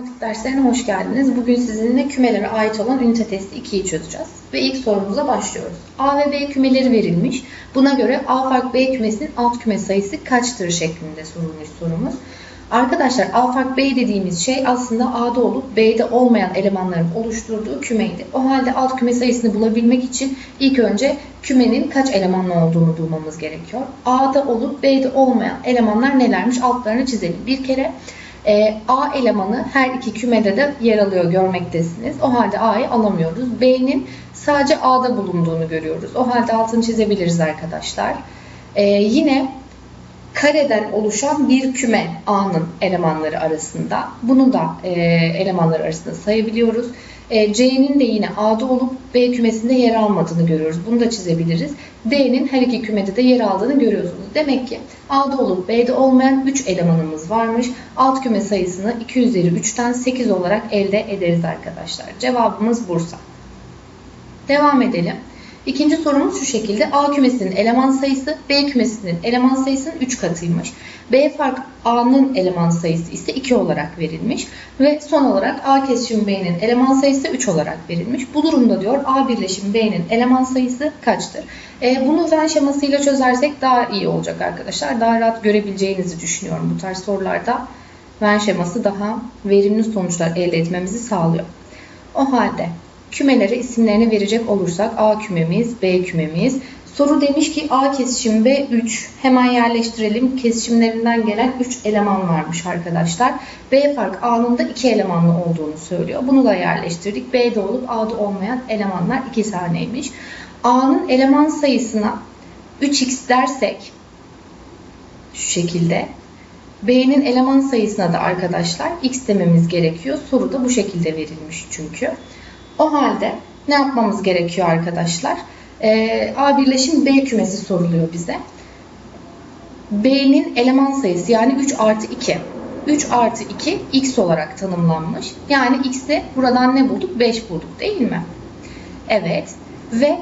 Matematik derslerine hoş geldiniz. Bugün sizinle kümelere ait olan ünite testi 2'yi çözeceğiz. Ve ilk sorumuza başlıyoruz. A ve B kümeleri verilmiş. Buna göre A fark B kümesinin alt küme sayısı kaçtır şeklinde sorulmuş sorumuz. Arkadaşlar A fark B dediğimiz şey aslında A'da olup B'de olmayan elemanların oluşturduğu kümeydi. O halde alt küme sayısını bulabilmek için ilk önce kümenin kaç elemanlı olduğunu bulmamız gerekiyor. A'da olup B'de olmayan elemanlar nelermiş altlarını çizelim. Bir kere e, A elemanı her iki kümede de yer alıyor görmektesiniz. O halde A'yı alamıyoruz. B'nin sadece A'da bulunduğunu görüyoruz. O halde altını çizebiliriz arkadaşlar. E, yine kareden oluşan bir küme A'nın elemanları arasında. Bunu da e, elemanlar arasında sayabiliyoruz. E, C'nin de yine A'da olup B kümesinde yer almadığını görüyoruz. Bunu da çizebiliriz. D'nin her iki kümede de yer aldığını görüyorsunuz. Demek ki A'da olup B'de olmayan 3 elemanımız varmış. Alt küme sayısını 2 üzeri 3'ten 8 olarak elde ederiz arkadaşlar. Cevabımız Bursa. Devam edelim. İkinci sorumuz şu şekilde. A kümesinin eleman sayısı B kümesinin eleman sayısının 3 katıymış. B fark A'nın eleman sayısı ise 2 olarak verilmiş. Ve son olarak A kesişim B'nin eleman sayısı 3 olarak verilmiş. Bu durumda diyor A birleşim B'nin eleman sayısı kaçtır? E, bunu ven şemasıyla çözersek daha iyi olacak arkadaşlar. Daha rahat görebileceğinizi düşünüyorum bu tarz sorularda. Ven şeması daha verimli sonuçlar elde etmemizi sağlıyor. O halde kümelere isimlerini verecek olursak A kümemiz, B kümemiz. Soru demiş ki A kesişim B 3. Hemen yerleştirelim. Kesişimlerinden gelen 3 eleman varmış arkadaşlar. B fark A'nın da 2 elemanlı olduğunu söylüyor. Bunu da yerleştirdik. B'de olup A'da olmayan elemanlar 2 taneymiş. A'nın eleman sayısına 3x dersek şu şekilde B'nin eleman sayısına da arkadaşlar x dememiz gerekiyor. Soru da bu şekilde verilmiş çünkü. O halde ne yapmamız gerekiyor arkadaşlar? Ee, A birleşim B kümesi soruluyor bize. B'nin eleman sayısı yani 3 artı 2. 3 artı 2 x olarak tanımlanmış. Yani x'e buradan ne bulduk? 5 bulduk değil mi? Evet. Ve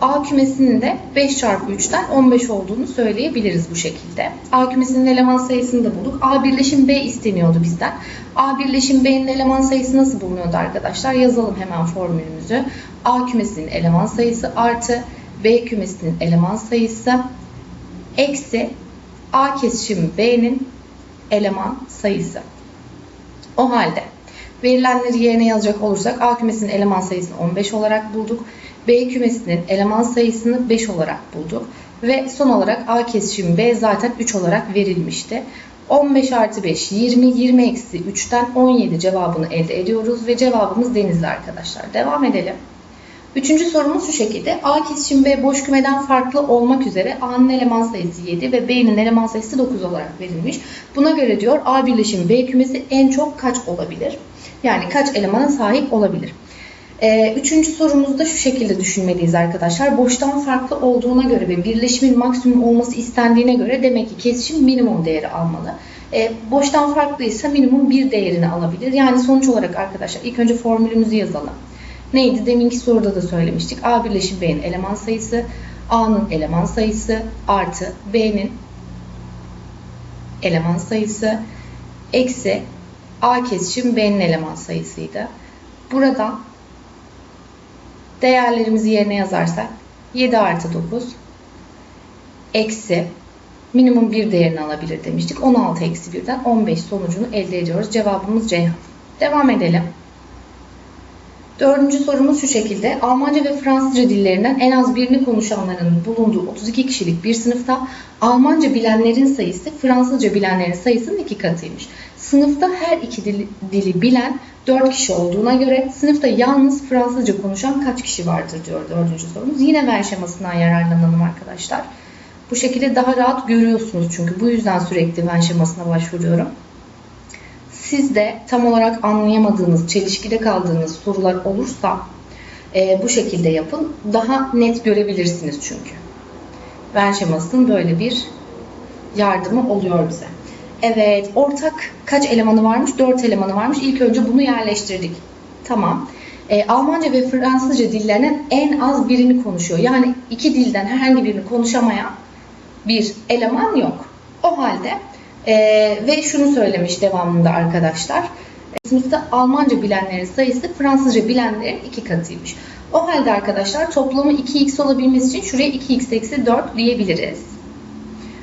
A kümesinin de 5 çarpı 3'ten 15 olduğunu söyleyebiliriz bu şekilde. A kümesinin eleman sayısını da bulduk. A birleşim B isteniyordu bizden. A birleşim B'nin eleman sayısı nasıl bulunuyordu arkadaşlar? Yazalım hemen formülümüzü. A kümesinin eleman sayısı artı B kümesinin eleman sayısı eksi A kesişim B'nin eleman sayısı. O halde verilenleri yerine yazacak olursak A kümesinin eleman sayısını 15 olarak bulduk. B kümesinin eleman sayısını 5 olarak bulduk. Ve son olarak A kesişim B zaten 3 olarak verilmişti. 15 artı 5 20, 20 eksi 3'ten 17 cevabını elde ediyoruz ve cevabımız denizli arkadaşlar. Devam edelim. Üçüncü sorumuz şu şekilde. A kesişim B boş kümeden farklı olmak üzere A'nın eleman sayısı 7 ve B'nin eleman sayısı 9 olarak verilmiş. Buna göre diyor A birleşim B kümesi en çok kaç olabilir? Yani kaç elemana sahip olabilir? Ee, üçüncü sorumuzda şu şekilde düşünmeliyiz arkadaşlar. Boştan farklı olduğuna göre ve birleşimin maksimum olması istendiğine göre demek ki kesişim minimum değeri almalı. Ee, boştan farklıysa minimum bir değerini alabilir. Yani sonuç olarak arkadaşlar ilk önce formülümüzü yazalım. Neydi? Deminki soruda da söylemiştik. A birleşim B'nin eleman sayısı, A'nın eleman sayısı artı B'nin eleman sayısı eksi A kesişim B'nin eleman sayısıydı. Buradan değerlerimizi yerine yazarsak 7 artı 9 eksi minimum bir değerini alabilir demiştik. 16 eksi 1'den 15 sonucunu elde ediyoruz. Cevabımız Ceyhan. Devam edelim. Dördüncü sorumuz şu şekilde. Almanca ve Fransızca dillerinden en az birini konuşanların bulunduğu 32 kişilik bir sınıfta Almanca bilenlerin sayısı Fransızca bilenlerin sayısının iki katıymış. Sınıfta her iki dili, dili bilen 4 kişi olduğuna göre sınıfta yalnız Fransızca konuşan kaç kişi vardır diyor dördüncü sorumuz. Yine ver şemasından yararlanalım arkadaşlar. Bu şekilde daha rahat görüyorsunuz çünkü bu yüzden sürekli ven şemasına başvuruyorum. Siz de tam olarak anlayamadığınız, çelişkide kaldığınız sorular olursa e, bu şekilde yapın. Daha net görebilirsiniz çünkü. Ven şemasının böyle bir yardımı oluyor bize. Evet, ortak kaç elemanı varmış? 4 elemanı varmış. İlk önce bunu yerleştirdik. Tamam. E, Almanca ve Fransızca dillerinin en az birini konuşuyor. Yani iki dilden herhangi birini konuşamayan bir eleman yok. O halde e, ve şunu söylemiş devamında arkadaşlar. Sınıfta Almanca bilenlerin sayısı Fransızca bilenlerin iki katıymış. O halde arkadaşlar toplamı 2x olabilmesi için şuraya 2x eksi 4 diyebiliriz.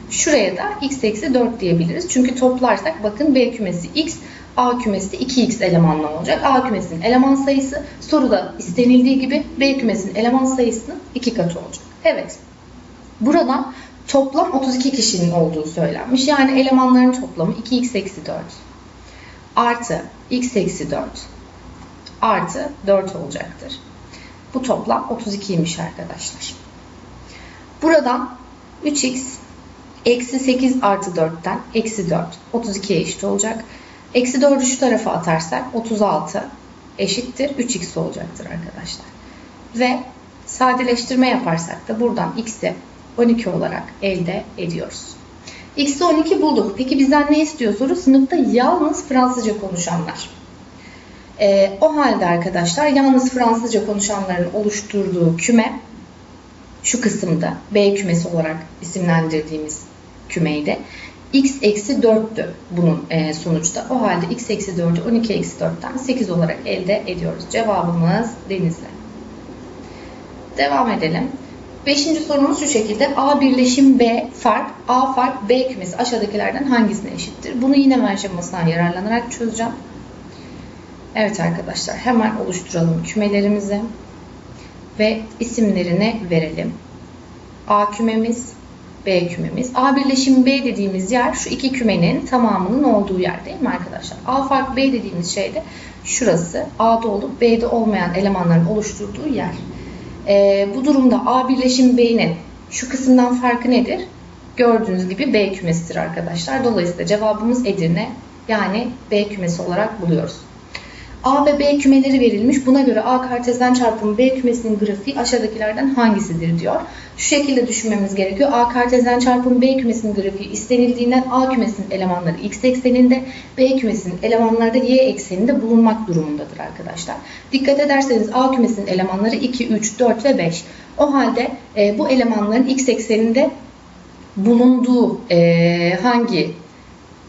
Şuraya da x eksi 4 diyebiliriz. Çünkü toplarsak bakın B kümesi x, A kümesi de 2x elemanlı olacak. A kümesinin eleman sayısı soruda istenildiği gibi B kümesinin eleman sayısının iki katı olacak. Evet. Burada toplam 32 kişinin olduğu söylenmiş. Yani elemanların toplamı 2x eksi 4 artı x eksi 4 artı 4 olacaktır. Bu toplam 32'ymiş arkadaşlar. Buradan 3x eksi 8 artı 4'ten eksi 4 32'ye eşit olacak. Eksi 4'ü şu tarafa atarsak 36 eşittir 3x olacaktır arkadaşlar. Ve sadeleştirme yaparsak da buradan x'i 12 olarak elde ediyoruz. X'i 12 bulduk. Peki bizden ne istiyor soru? Sınıfta yalnız Fransızca konuşanlar. Ee, o halde arkadaşlar yalnız Fransızca konuşanların oluşturduğu küme şu kısımda B kümesi olarak isimlendirdiğimiz kümeydi. x eksi 4'tü bunun e, sonuçta. O halde x eksi 4'ü 12 eksi 4'ten 8 olarak elde ediyoruz. Cevabımız Denizli. Devam edelim. Beşinci sorumuz şu şekilde. A birleşim B fark, A fark B kümesi aşağıdakilerden hangisine eşittir? Bunu yine ben şemasından yararlanarak çözeceğim. Evet arkadaşlar hemen oluşturalım kümelerimizi ve isimlerini verelim. A kümemiz, B kümemiz. A birleşim B dediğimiz yer şu iki kümenin tamamının olduğu yer değil mi arkadaşlar? A fark B dediğimiz şey de şurası. A'da olup B'de olmayan elemanların oluşturduğu yer. Ee, bu durumda A birleşim B'nin şu kısımdan farkı nedir? Gördüğünüz gibi B kümesidir arkadaşlar. Dolayısıyla cevabımız Edirne yani B kümesi olarak buluyoruz. A ve B kümeleri verilmiş. Buna göre A kartezyen çarpımı B kümesinin grafiği aşağıdakilerden hangisidir diyor. Şu şekilde düşünmemiz gerekiyor. A kartezyen çarpımı B kümesinin grafiği istenildiğinden A kümesinin elemanları x ekseninde, B kümesinin elemanları da y ekseninde bulunmak durumundadır arkadaşlar. Dikkat ederseniz A kümesinin elemanları 2, 3, 4 ve 5. O halde e, bu elemanların x ekseninde bulunduğu e, hangi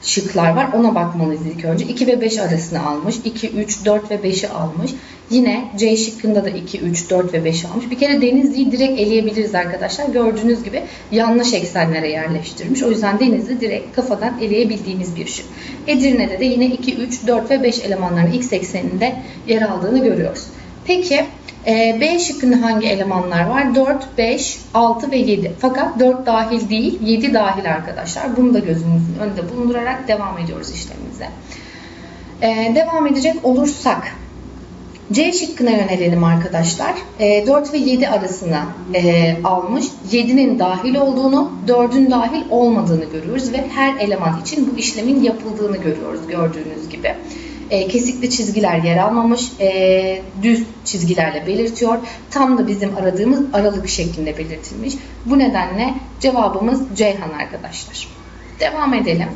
şıklar var. Ona bakmalıyız ilk önce. 2 ve 5 arasını almış. 2, 3, 4 ve 5'i almış. Yine C şıkkında da 2, 3, 4 ve 5'i almış. Bir kere Denizli'yi direkt eleyebiliriz arkadaşlar. Gördüğünüz gibi yanlış eksenlere yerleştirmiş. O yüzden Denizli direkt kafadan eleyebildiğimiz bir şık. Edirne'de de yine 2, 3, 4 ve 5 elemanların x ekseninde yer aldığını görüyoruz. Peki e, B şıkkında hangi elemanlar var? 4, 5, 6 ve 7. Fakat 4 dahil değil, 7 dahil arkadaşlar. Bunu da gözümüzün önünde bulundurarak devam ediyoruz işlemimize. E, devam edecek olursak C şıkkına yönelelim arkadaşlar. E, 4 ve 7 arasına e, almış. 7'nin dahil olduğunu, 4'ün dahil olmadığını görüyoruz ve her eleman için bu işlemin yapıldığını görüyoruz gördüğünüz gibi e, kesikli çizgiler yer almamış, e, düz çizgilerle belirtiyor. Tam da bizim aradığımız aralık şeklinde belirtilmiş. Bu nedenle cevabımız Ceyhan arkadaşlar. Devam edelim.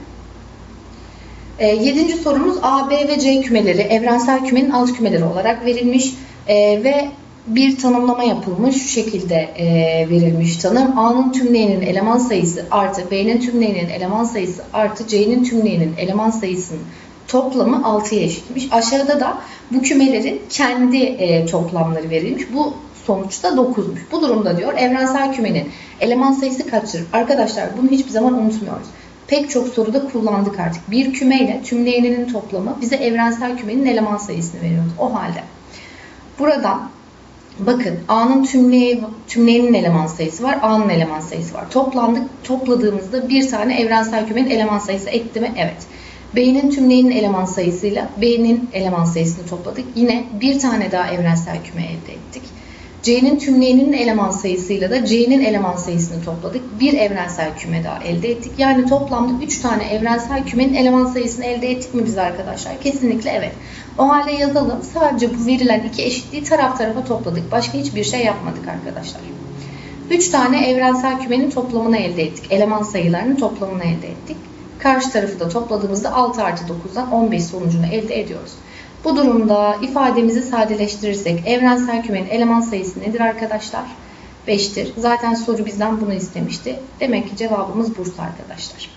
E, yedinci sorumuz A, B ve C kümeleri evrensel kümenin alt kümeleri olarak verilmiş e, ve bir tanımlama yapılmış. Şu şekilde e, verilmiş tanım. A'nın tümleyinin eleman sayısı artı B'nin tümleyinin eleman sayısı artı C'nin tümleyinin eleman sayısının toplamı 6'ya eşitmiş. Aşağıda da bu kümelerin kendi e, toplamları verilmiş. Bu sonuçta 9'muş. Bu durumda diyor evrensel kümenin eleman sayısı kaçtır? Arkadaşlar bunu hiçbir zaman unutmuyoruz. Pek çok soruda kullandık artık. Bir kümeyle tümleyeninin toplamı bize evrensel kümenin eleman sayısını veriyordu. O halde buradan bakın A'nın tümleyi, tümleyenin eleman sayısı var, A'nın eleman sayısı var. Toplandık, topladığımızda bir tane evrensel kümenin eleman sayısı etti mi? Evet. B'nin tümleyinin eleman sayısıyla B'nin eleman sayısını topladık. Yine bir tane daha evrensel küme elde ettik. C'nin tümleyinin eleman sayısıyla da C'nin eleman sayısını topladık. Bir evrensel küme daha elde ettik. Yani toplamda 3 tane evrensel kümenin eleman sayısını elde ettik mi biz arkadaşlar? Kesinlikle evet. O halde yazalım. Sadece bu verilen iki eşitliği taraf tarafa topladık. Başka hiçbir şey yapmadık arkadaşlar. 3 tane evrensel kümenin toplamını elde ettik. Eleman sayılarının toplamını elde ettik. Karşı tarafı da topladığımızda 6 artı 9'dan 15 sonucunu elde ediyoruz. Bu durumda ifademizi sadeleştirirsek evrensel kümenin eleman sayısı nedir arkadaşlar? 5'tir. Zaten soru bizden bunu istemişti. Demek ki cevabımız Bursa arkadaşlar.